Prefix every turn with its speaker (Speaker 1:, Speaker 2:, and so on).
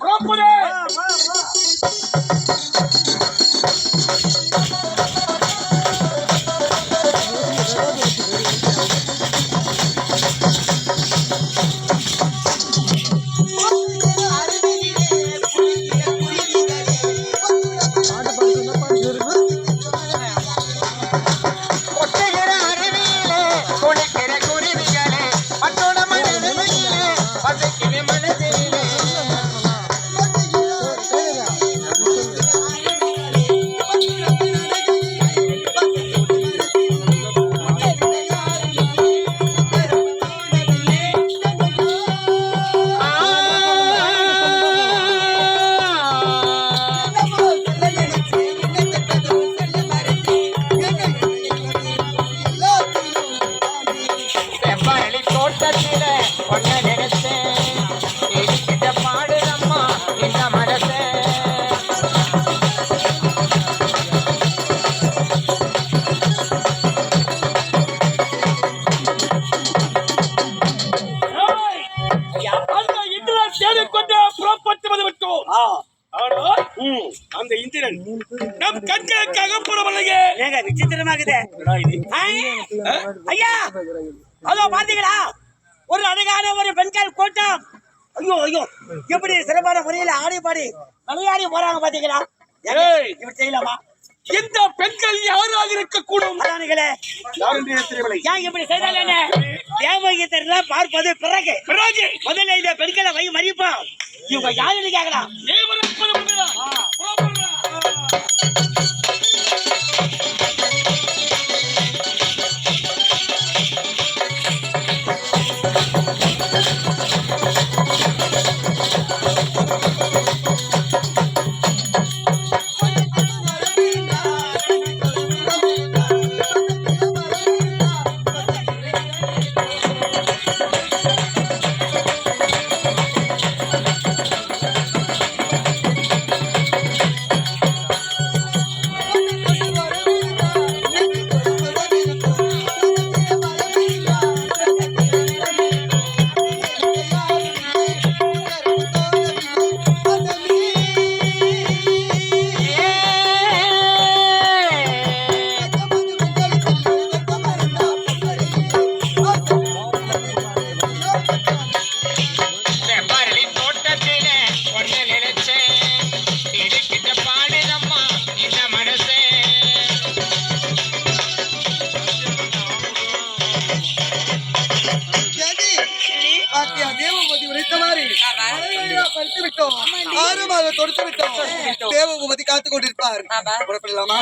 Speaker 1: রংপুরে தோட்டத்தில ஒன்ன நினைச்சேன் இடிக்கிட்ட பாடுதம்மா இந்த மனசே.
Speaker 2: அந்த இந்திரன் நம்
Speaker 3: ஏங்க விசித்திரமாகுதே? ஐயா அதோ பாத்தீங்களா ஒரு அழகான ஒரு பெண்கள் கூட்டம். ஐயோ ஐயோ. எப்படி சிறப்பான முறையில ஆடி பாடி விளையாடி போறாங்க பாத்தீங்களா. இப்படி செய்யலாமா?
Speaker 2: இந்த பெண்கள் யாராக இருக்கக்கூடும்?
Speaker 3: இப்படி செய்தால் என்ன? தேவகீதர்ல பார்ப்பது பிறகு.
Speaker 2: பிறகு.
Speaker 3: முதல்ல இந்த பெண்களை வை மறிப்போம். இவங்க யாருன்னு கேட்கலாம்.
Speaker 4: பறித்து விட்டோம் ஆறுமாக தொடுத்து விட்டோம். தேவபூதி காத்துக் கொண்டிருப்பார். புறப்படலாமா?